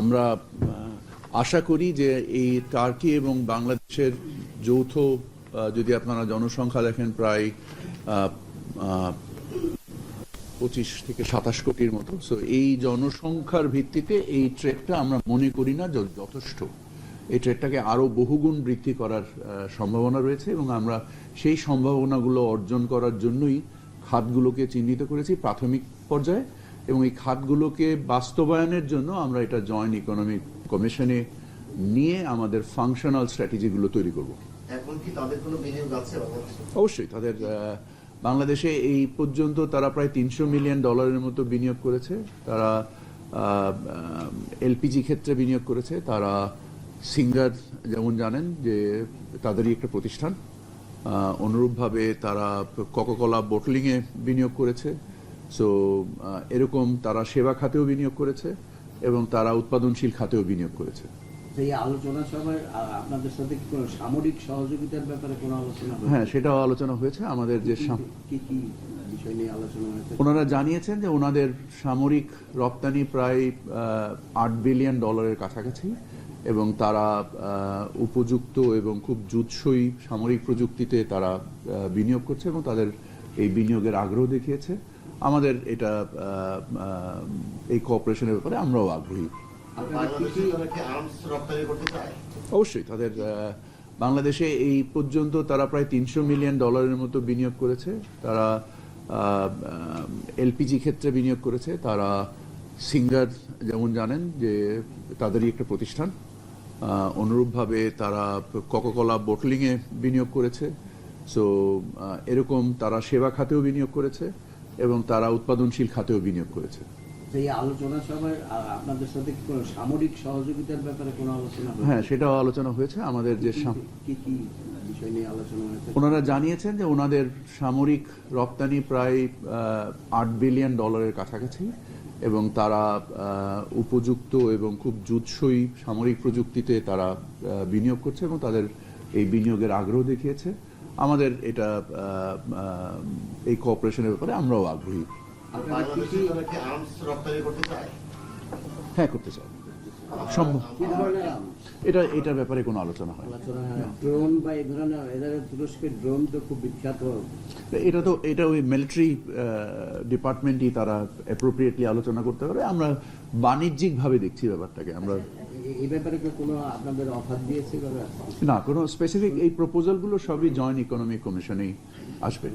আমরা আশা করি যে এই টার্কি এবং বাংলাদেশের যৌথ যদি আপনারা জনসংখ্যা দেখেন প্রায় পঁচিশ থেকে সাতাশ কোটির মতো। সো এই জনসংখ্যার ভিত্তিতে এই ট্রেডটা আমরা মনে করি না যথেষ্ট। এই ট্রেডটাকে আরও বহুগুণ বৃদ্ধি করার সম্ভাবনা রয়েছে এবং আমরা সেই সম্ভাবনাগুলো অর্জন করার জন্যই খাতগুলোকে চিহ্নিত করেছি প্রাথমিক পর্যায়ে। এবং এই খাতগুলোকে বাস্তবায়নের জন্য আমরা এটা জয়েন্ট ইকোনমিক কমিশনে নিয়ে আমাদের ফাংশনাল স্ট্র্যাটেজিগুলো তৈরি করব। এখন কি তাদের কোনো বিনিয়োগ আছে অবশ্যই তাদের বাংলাদেশে এই পর্যন্ত তারা প্রায় তিনশো মিলিয়ন ডলারের মতো বিনিয়োগ করেছে। তারা এলপিজি ক্ষেত্রে বিনিয়োগ করেছে। তারা সিঙ্গার যেমন জানেন যে তাদেরই একটা প্রতিষ্ঠান। অনুরূপভাবে তারা কোকাকোলা বোটলিংয়ে বিনিয়োগ করেছে। সো এরকম তারা সেবা খাতেও বিনিয়োগ করেছে এবং তারা উৎপাদনশীল খাতেও বিনিয়োগ করেছে। এই আলোচনা সভায় আপনাদের সাথে কি কোনো সামরিক সহযোগিতার ব্যাপারে কোনো আলোচনা হ্যাঁ সেটাও আলোচনা হয়েছে। আমাদের যে কি কি বিষয় নিয়ে আলোচনা হয়েছে? ওনারা জানিয়েছেন যে ওনাদের সামরিক রপ্তানি প্রায় আট বিলিয়ন ডলারের কাছাকাছি এবং তারা উপযুক্ত এবং খুব জুৎসই সামরিক প্রযুক্তিতে তারা বিনিয়োগ করছে এবং তাদের এই বিনিয়োগের আগ্রহ দেখিয়েছে। আমাদের এটা এই কোঅপারেশনের ব্যাপারে আমরাও আগ্রহী। অবশ্যই তাদের বাংলাদেশে এই পর্যন্ত তারা প্রায় তিনশো মিলিয়ন ডলারের মতো বিনিয়োগ করেছে। তারা এলপিজি ক্ষেত্রে বিনিয়োগ করেছে। তারা সিঙ্গার যেমন জানেন যে তাদেরই একটা প্রতিষ্ঠান। অনুরূপভাবে তারা কোকাকোলা বোটলিংয়ে বিনিয়োগ করেছে। সো এরকম তারা সেবা খাতেও বিনিয়োগ করেছে। এবং তারা উৎপাদনশীল খাতেও বিনিয়োগ করেছে। এই আলোচনা সভায় আপনাদের সাথে কি কোনো সামরিক সহযোগিতার ব্যাপারে কোনো আলোচনা হ্যাঁ সেটাও আলোচনা হয়েছে। আমাদের যে কি কি বিষয় নিয়ে আলোচনা হয়েছে? ওনারা জানিয়েছেন যে ওনাদের সামরিক রপ্তানি প্রায় আট বিলিয়ন ডলারের কাছাকাছি এবং তারা উপযুক্ত এবং খুব জুৎসই সামরিক প্রযুক্তিতে তারা বিনিয়োগ করছে এবং তাদের এই বিনিয়োগের আগ্রহ দেখিয়েছে। আমাদের এটা এই কোঅপারেশনের ব্যাপারে আমরাও আগ্রহী। আপনারা কি বাংলাদেশে কি তারা কি আর্মস রপ্তানি করতে চায়? হ্যাঁ করতে চাই। সম্ভব। এটা এটার ব্যাপারে কোনো আলোচনা হয় আলোচনা ড্রোন বা এই ধরনের তুরস্কের ড্রোন তো খুব বিখ্যাত। এটা তো এটা ওই মিলিটারি ডিপার্টমেন্টই তারা অ্যাপ্রোপ্রিয়েটলি আলোচনা করতে পারে। আমরা বাণিজ্যিকভাবে দেখছি ব্যাপারটাকে। আমরা এই ব্যাপারে কোনো আপনাদের অফার দিয়েছে? না, কোনো স্পেসিফিক এই প্রপোজালগুলো সবই জয়েন্ট ইকোনমিক কমিশনেই আসবে